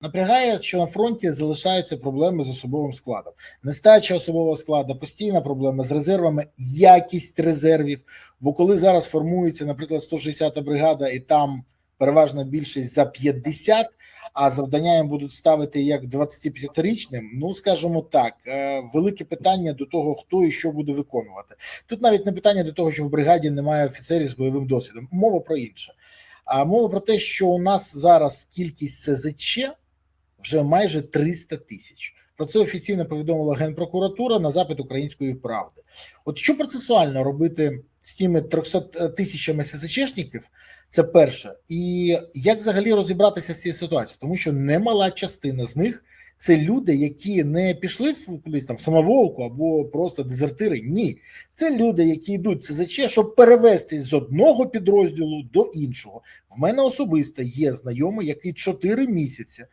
Напрягає, що на фронті залишаються проблеми з особовим складом. Нестача особового складу, постійна проблема з резервами, якість резервів. Бо коли зараз формується, наприклад, 160-та бригада, і там переважна більшість за 50, а завдання їм будуть ставити як 25-річним, ну скажімо так, е, велике питання до того, хто і що буде виконувати. Тут навіть не питання до того, що в бригаді немає офіцерів з бойовим досвідом. Мова про інше. А мова про те, що у нас зараз кількість СЗЧ вже майже 300 тисяч. Про це офіційно повідомила Генпрокуратура на запит української правди. От що процесуально робити з тими 300 тисячами СЗЧшників, це перше. І як взагалі розібратися з цією ситуацією? Тому що немала частина з них це люди, які не пішли в кудись там самоволку або просто дезертири. Ні, це люди, які йдуть СЗЧ, щоб перевестись з одного підрозділу до іншого. В мене особисто є знайомий, який 4 місяці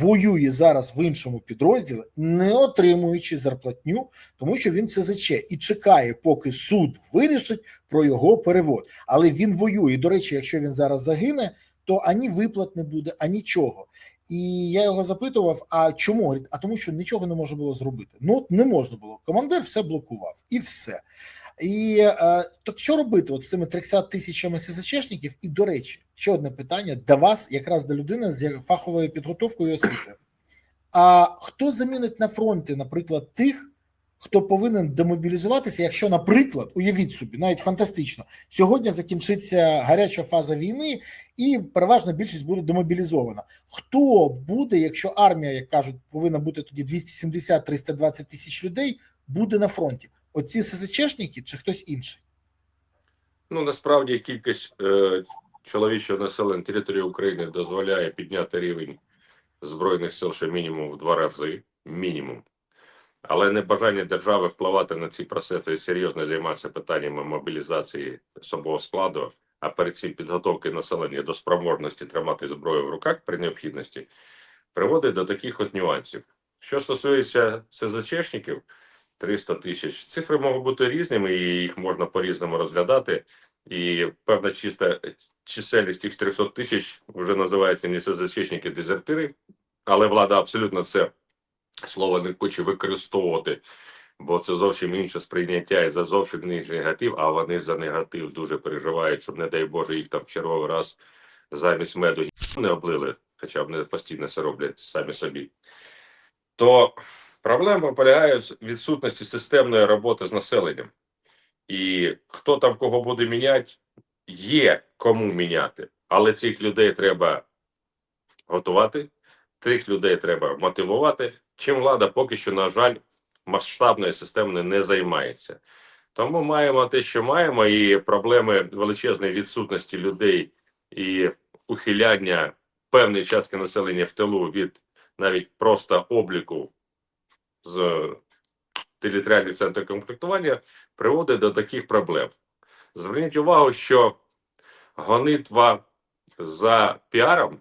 воює зараз в іншому підрозділі, не отримуючи зарплатню, тому що він СЗЧ і чекає, поки суд вирішить про його перевод. Але він воює. До речі, якщо він зараз загине, то ані виплат не буде, а нічого. І я його запитував: а чому? А тому, що нічого не можна було зробити. Ну от не можна було. Командир все блокував і все. І е, так що робити от з цими 30 тисячами СЗЧшників? І до речі, ще одне питання до вас, якраз до людини з фаховою підготовкою і. А хто замінить на фронті, наприклад, тих, хто повинен демобілізуватися, якщо, наприклад, уявіть собі, навіть фантастично, сьогодні закінчиться гаряча фаза війни, і переважна більшість буде демобілізована. Хто буде, якщо армія, як кажуть, повинна бути тоді 270-320 тисяч людей, буде на фронті? Оці СЗЧшники чи хтось інший? Ну насправді кількість е, чоловічого населення території України дозволяє підняти рівень збройних сил ще мінімум в два рази. Мінімум. Але небажання держави впливати на ці процеси і серйозно займатися питаннями мобілізації особового складу, а перед цим підготовки населення до спроможності тримати зброю в руках при необхідності, приводить до таких от нюансів. Що стосується СЗЧшників, 300 тисяч. Цифри можуть бути різними, і їх можна по-різному розглядати. І певна чиста чисельність тих 300 тисяч вже називається не СЗЧники дезертири, але влада абсолютно це слово не хоче використовувати, бо це зовсім інше сприйняття і за зовсім інший негатив, а вони за негатив дуже переживають, щоб, не дай Боже, їх там в черговий раз замість меду не облили, хоча не постійно це роблять самі собі. То Проблема полягає в відсутності системної роботи з населенням. І хто там кого буде міняти, є кому міняти. Але цих людей треба готувати, цих людей треба мотивувати. Чим влада поки що, на жаль, масштабною системою не займається. Тому маємо те, що маємо, і проблеми величезної відсутності людей і ухиляння певної частки населення в тилу від навіть просто обліку з територіальних центрів комплектування приводить до таких проблем. Зверніть увагу, що гонитва за піаром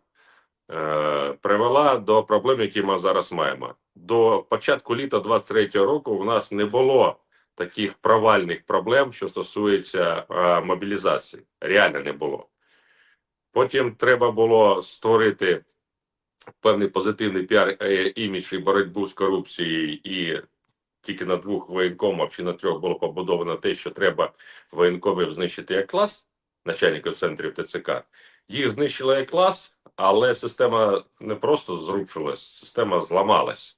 привела до проблем, які ми зараз маємо. До початку літа 23 року в нас не було таких провальних проблем, що стосується е, мобілізації. Реально не було. Потім треба було створити певний позитивний піар е, імідж і боротьбу з корупцією, і тільки на двох воєнкомах чи на трьох було побудовано те, що треба воєнкомів знищити як клас, начальників центрів ТЦК. Їх знищили як клас, але система не просто зрушилась, система зламалась.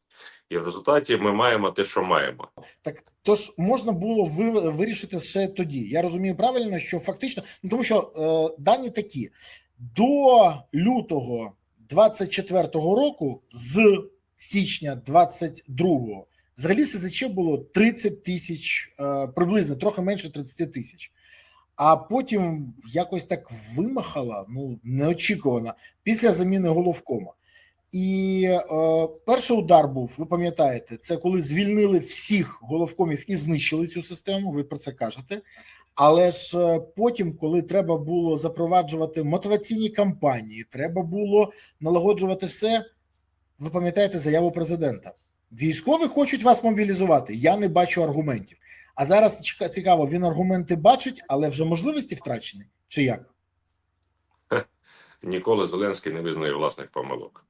І в результаті ми маємо те, що маємо. Так тож можна було ви, вирішити ще тоді. Я розумію правильно, що фактично, ну тому що е, дані такі до лютого 24-го року з січня 22-го взагалі СЗЧ було 30 тисяч, е, приблизно трохи менше 30 тисяч. А потім якось так вимахала, ну неочікувано, після заміни головкома. І е, перший удар був, ви пам'ятаєте, це коли звільнили всіх головкомів і знищили цю систему. Ви про це кажете. Але ж е, потім, коли треба було запроваджувати мотиваційні кампанії, треба було налагоджувати все. Ви пам'ятаєте заяву президента? Військові хочуть вас мобілізувати. Я не бачу аргументів. А зараз цікаво, він аргументи бачить, але вже можливості втрачені чи як? Ніколи Зеленський не визнає власних помилок.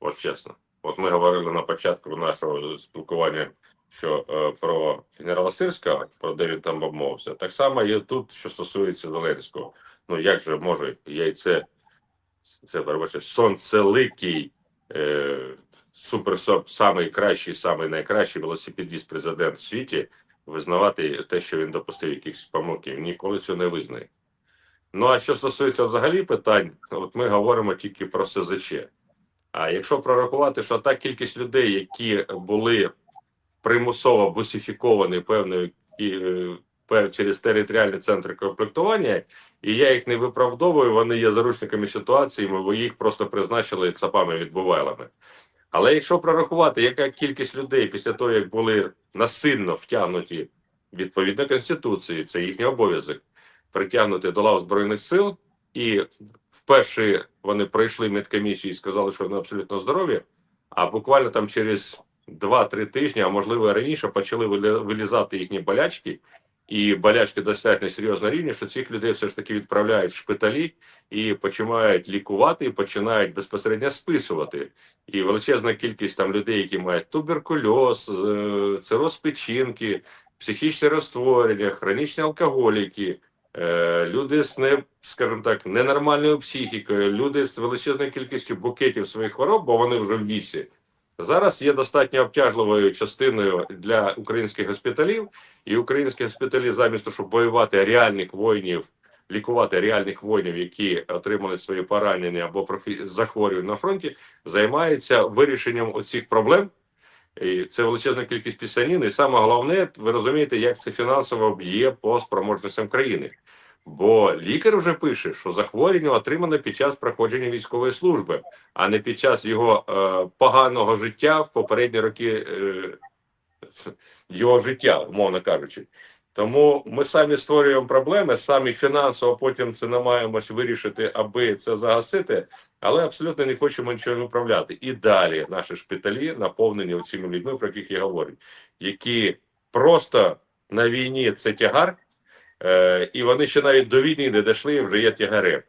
От чесно. От ми говорили на початку нашого спілкування, що е, про генерала Сирського, про де він там обмовився. Так само є тут, що стосується Зеленського. Ну як же може яйце, це перебачте, сонцеликий, е, супер самий кращий, самий найкращий велосипедіст президент в світі визнавати те, що він допустив якихось помилків, ніколи цього не визнає. Ну а що стосується взагалі питань, от ми говоримо тільки про СЗЧ. А якщо прорахувати, що та кількість людей, які були примусово бусифіковані певною і, е, через територіальні центри комплектування, і я їх не виправдовую, вони є заручниками ситуації, бо їх просто призначили цапами відбувайлами. Але якщо прорахувати, яка кількість людей після того, як були насильно втягнуті відповідно Конституції, це їхній обов'язок, притягнути до лав Збройних сил, і вперше вони пройшли медкомісію і сказали, що вони абсолютно здорові, а буквально там через 2-3 тижні, а можливо раніше, почали вилізати їхні болячки, і болячки достатньо серйозно рівні, що цих людей все ж таки відправляють в шпиталі і починають лікувати, і починають безпосередньо списувати. І величезна кількість там людей, які мають туберкульоз, е, цироз печінки, психічне розтворення, хронічні алкоголіки, е, люди з не, скажімо так, ненормальною психікою, люди з величезною кількістю букетів своїх хвороб, бо вони вже в вісі. Зараз є достатньо обтяжливою частиною для українських госпіталів, і українські госпіталі, замість того, щоб воювати реальних воїнів, лікувати реальних воїнів, які отримали свої поранення або профі... захворювання на фронті, займаються вирішенням оцих проблем. І це величезна кількість пісанін. І саме головне, ви розумієте, як це фінансово б'є по спроможностям країни. Бо лікар вже пише, що захворювання отримане під час проходження військової служби, а не під час його е, поганого життя в попередні роки е, його життя, умовно кажучи. Тому ми самі створюємо проблеми, самі фінансово потім це намагаємось вирішити, аби це загасити, але абсолютно не хочемо нічого виправляти. І далі наші шпиталі наповнені цими людьми, про яких я говорю, які просто на війні це тягар, е, і вони ще навіть до війни не дійшли, вже є тягарем.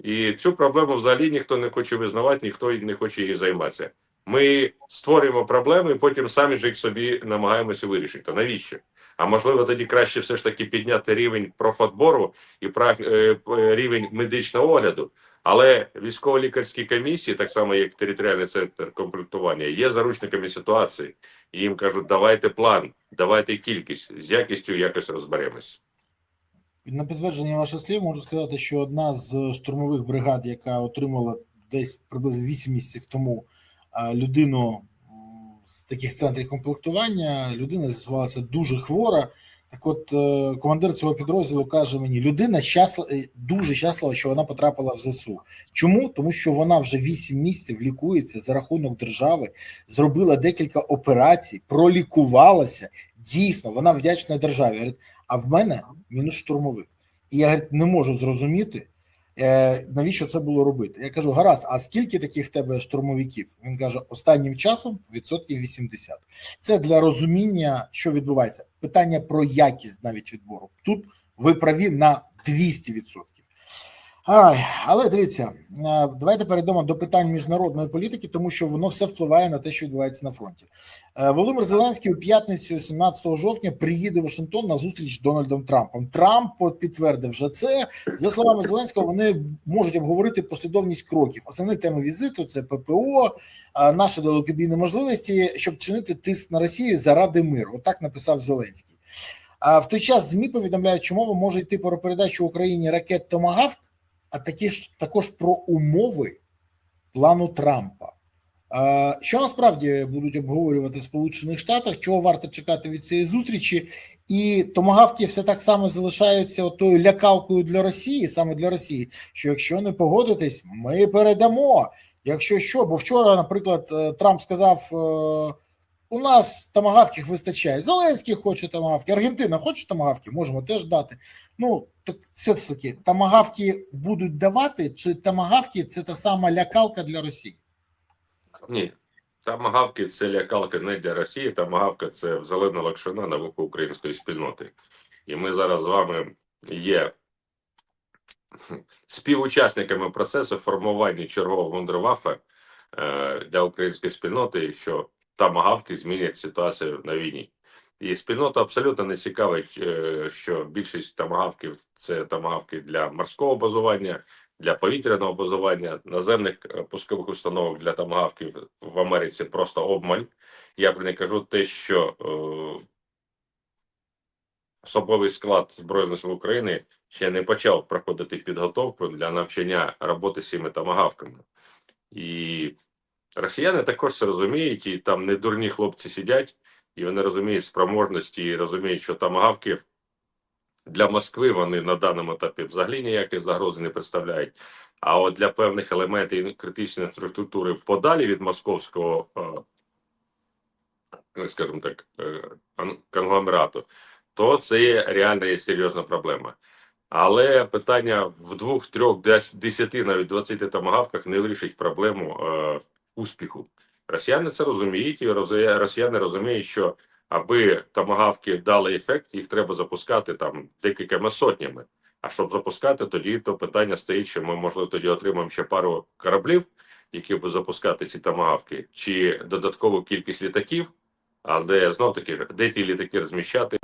І цю проблему взагалі ніхто не хоче визнавати, ніхто не хоче її займатися. Ми створюємо проблеми, і потім самі ж їх собі намагаємося вирішити. Навіщо? А можливо, тоді краще все ж таки підняти рівень профотбору і прав- е, рівень медичного огляду. Але військово-лікарські комісії, так само як територіальний центр комплектування, є заручниками ситуації. І їм кажуть, давайте план, давайте кількість, з якістю якось розберемось. На підтвердження ваших слів можу сказати, що одна з штурмових бригад, яка отримала десь приблизно 8 місяців тому людину з таких центрів комплектування, людина з'ясувалася дуже хвора. Так от е, командир цього підрозділу каже мені: людина щаслива, дуже щаслива, що вона потрапила в ЗСУ. Чому? Тому що вона вже 8 місяців лікується за рахунок держави, зробила декілька операцій, пролікувалася. Дійсно, вона вдячна державі. А в мене мінус штурмовик. І я говорить, не можу зрозуміти, е, навіщо це було робити. Я кажу: гаразд, а скільки таких в тебе штурмовиків? Він каже: останнім часом відсотків 80. Це для розуміння, що відбувається. Питання про якість навіть відбору. Тут ви праві на 200%. Ай, але дивіться, е, давайте перейдемо до питань міжнародної політики, тому що воно все впливає на те, що відбувається на фронті. Е, Володимир Зеленський у п'ятницю, 17 жовтня, приїде в Вашингтон на зустріч з Дональдом Трампом. Трамп підтвердив вже це. За словами Зеленського, вони можуть обговорити послідовність кроків. Основні теми візиту це ППО, е, наші далекобійні можливості, щоб чинити тиск на Росію заради миру. Отак написав Зеленський. А в той час ЗМІ повідомляють, мова може йти про передачу Україні ракет Томагавк, а такі ж також про умови плану Трампа. Що насправді будуть обговорювати в Сполучених Штатах, чого варто чекати від цієї зустрічі, і томагавки все так само залишаються тою лякалкою для Росії, саме для Росії, що якщо не погодитесь, ми передамо. Якщо що, бо вчора, наприклад, е, Трамп сказав: е, у нас тамагавків вистачає. Зеленський хоче тамагавки, Аргентина хоче тамагавки, можемо теж дати. Ну, так все ж таки, тамагавки будуть давати, чи тамагавки це та сама лякалка для Росії? Ні. Тамагавки це лякалка не для Росії, тамагавка це зелена лакшина на вухо української спільноти. І ми зараз з вами є співучасниками процесу формування чергового вундерваффе е, для української спільноти, що тамагавки змінять ситуацію на війні. І спільнота абсолютно не цікавить, е, що більшість тамагавків це тамагавки для морського базування, для повітряного базування, наземних е, пускових установок для тамагавків в Америці просто обмаль. Я вже не кажу те, що е, особовий склад Збройних сил України ще не почав проходити підготовку для навчання роботи з цими тамагавками. І росіяни також розуміють, і там не дурні хлопці сидять, і вони розуміють спроможності, і розуміють, що тамагавки для Москви вони на даному етапі взагалі ніякої загрози не представляють. А от для певних елементів критичної інфраструктури подалі від московського, е, скажімо так, е, конгломерату, то це є реальна і серйозна проблема. Але питання в двох, трьох, десяти, навіть двадцяти тамагавках не вирішить проблему е, успіху. Росіяни це розуміють, і росіяни розуміють, що аби тамагавки дали ефект, їх треба запускати там декількома сотнями. А щоб запускати, тоді то питання стоїть, що ми можливо тоді отримаємо ще пару кораблів, які будуть запускати ці тамагавки, чи додаткову кількість літаків. Але знов таки, де ті літаки розміщати?